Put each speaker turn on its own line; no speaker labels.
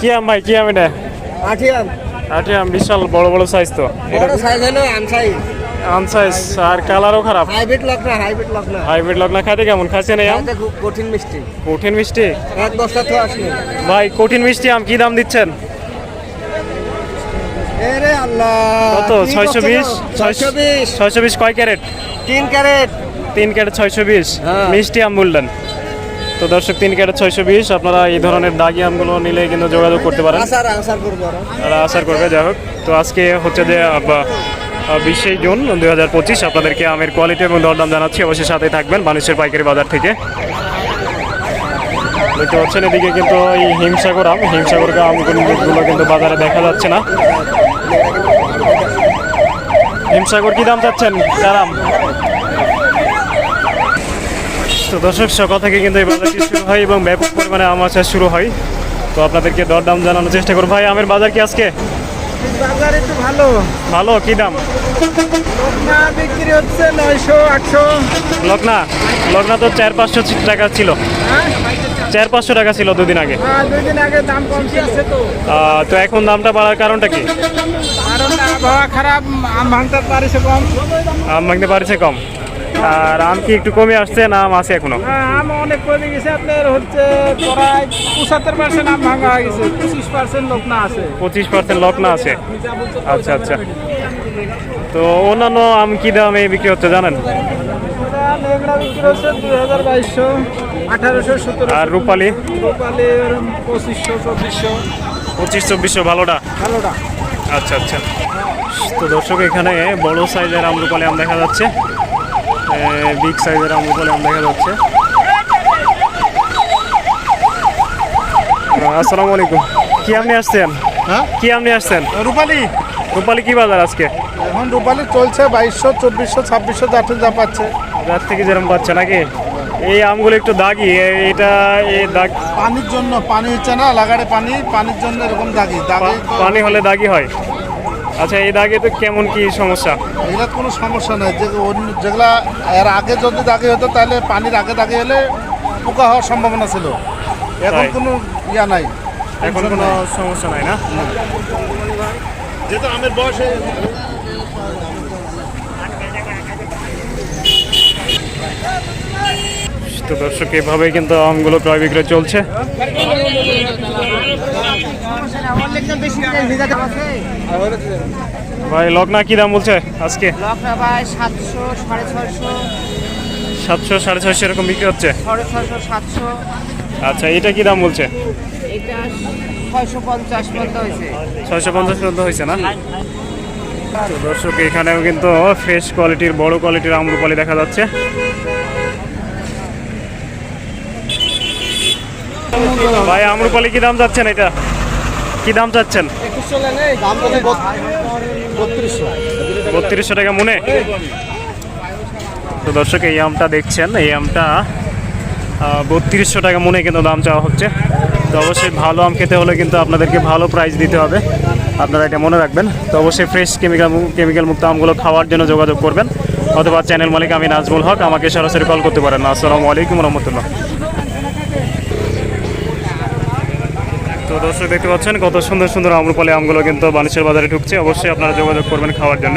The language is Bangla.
কি আম ভাই কি আম এটা?
আঠি আম।
আটি আম বিশাল বড় বড় সাইজ তো।
বড় সাইজ হলো আম সাইজ
আম সাইজ আর কালারও খারাপ।
হাইব্রিড লক না হাইব্রিড লক না।
হাইব্রিড লগ্ন খাইতে কেমন? খাচ্ছেন এই আম?
খুব কঠিন মিষ্টি।
কঠিন মিষ্টি?
এক বস্তা তো আসলো।
ভাই কঠিন মিষ্টি আম কি দাম দিচ্ছেন?
এরে আল্লাহ
কত? কয় ক্যারেট?
ক্যারেট।
ক্যারেট ছয়শো বিশ।
হ্যাঁ।
মিষ্টি আম বললেন। তো দর্শক তিন ক্যারেট ছয়শো বিশ আপনারা এই ধরনের দাগি আমগুলো নিলে কিন্তু যোগাযোগ করতে পারেন। তারা আসার করবে যাই হোক। তো আজকে হচ্ছে যে বিশে জুন দুই হাজার পঁচিশ আপনাদেরকে আমের কোয়ালিটি এবং দরদাম জানাচ্ছি। অবশ্যই সাথে থাকবেন মানুষের পাইকারি বাজার থেকে। দেখতে পাচ্ছেন এদিকে কিন্তু এই হিমসাগর আম হিমসাগর আমগুলো কিন্তু বাজারে দেখা যাচ্ছে না। হিমসাগর কি দাম চাচ্ছেন? কার আম? তো দর্শক সকাল থেকে কিন্তু এই বাজারটি শুরু হয় এবং ব্যাপক পরিমাণে আম আসা শুরু হয়। তো আপনাদেরকে দরদাম জানানোর চেষ্টা করুন ভাই আমের বাজার কি আজকে?
বাজার একটু ভালো।
ভালো? কি দাম?
না বিক্রি হচ্ছে নয়শো আটশো।
লগ্না? লগ্না তো চার পাঁচশো টাকা ছিল।
হ্যাঁ?
চার পাঁচশো টাকা ছিল দুদিন আগে।
আগে দাম আছে তো
তো এখন দামটা বাড়ার কারণটা কি?
কারণ আবহাওয়া খারাপ আম ভাঙতে পারিছে কম।
আম ভাঙতে পারছে কম। আর আম কি একটু কমে আসছে না আম আছে
এখনও? আম অনেক কমে গেছে। আপনার হচ্ছে প্রায় পঁচাত্তর পার্সেন্ট আম ভাঙা হয়ে গেছে। পঁচিশ পার্সেন্ট লোক না আছে।
পঁচিশ পার্সেন্ট লগ্না আছে? আচ্ছা আচ্ছা। তো অন্যান্য আম কি দামে বিক্রি হচ্ছে জানেন? আর রূপালি?
রূপালি
পঁচিশ চব্বিশশো ভালোটা?
ভালোটা।
আচ্ছা আচ্ছা। তো দর্শক এখানে বড় সাইজের আমরুপালি আম দেখা যাচ্ছে। বিগ সাইজের আমরুপালি আম দেখা যাচ্ছে আসসালামু আলাইকুম। কি আপনি আসছেন?
হ্যাঁ?
কি আপনি আসছেন?
রূপালি।
রূপালি কি বাজার আজকে?
এখন রূপালি চলছে বাইশশো চব্বিশশো ছাব্বিশশো যাতে যা পাচ্ছে।
রাত থেকে যেরকম পাচ্ছে নাকি? এই আমগুলো একটু দাগি এটা এই দাগ
পানির জন্য পানি হচ্ছে না লাগাড়ে পানি পানির জন্য এরকম দাগি। দাগি
পানি হলে দাগি হয়। আচ্ছা এই দাগে তো কেমন কি সমস্যা?
এগুলা কোনো সমস্যা নাই। যে অন্য যেগুলা এর আগে যদি দাগি হতো তাহলে পানির আগে দাগি হলে পোকা হওয়ার সম্ভাবনা ছিল। এখন? কোনো ইয়া নাই।
এখন কোনো সমস্যা নাই না?
যেহেতু আমের বয়স
তো দর্শক এভাবেই কিন্তু আমগুলো ক্রয় বিক্রয় চলছে। ভাই লগ্না কি দাম বলছে আজকে?
লকটা ভাই সাতশো সাড়ে ছয়শো।
সাতশো সাড়ে ছয়শো এরকম বিক্রি হচ্ছে?
সাড়ে ছয়শো সাতশো।
আচ্ছা এটা কি দাম বলছে?
এটা ছয়শো পঞ্চাশ পর্যন্ত হয়েছে।
ছয়শো পঞ্চাশ পর্যন্ত হয়েছে না? দর্শক এখানেও কিন্তু ফ্রেশ কোয়ালিটির বড় কোয়ালিটির আমরুপালি দেখা যাচ্ছে। ভাই আমরুপালি কি দাম চাচ্ছেন এটা? কি দাম চাচ্ছেন? বত্রিশশো টাকা মনে? তো দর্শক, এই আমটা দেখছেন, এই আমটা বত্রিশশো টাকা মনে কিন্তু দাম চাওয়া হচ্ছে। তো অবশ্যই ভালো আম খেতে হলে কিন্তু আপনাদেরকে ভালো প্রাইস দিতে হবে। আপনারা এটা মনে রাখবেন। তো অবশ্যই ফ্রেশ কেমিক্যাল কেমিক্যাল মুক্ত আমগুলো খাওয়ার জন্য যোগাযোগ করবেন। অথবা চ্যানেল মালিক আমি নাজমুল হক, আমাকে সরাসরি কল করতে পারেন। আসসালামু আলাইকুম রহমতুল্লাহ। তো দর্শক দেখতে পাচ্ছেন, কত সুন্দর সুন্দর আম্রপালি আমগুলো কিন্তু বাণিজ্যের বাজারে ঢুকছে। অবশ্যই আপনারা যোগাযোগ করবেন খাওয়ার জন্য।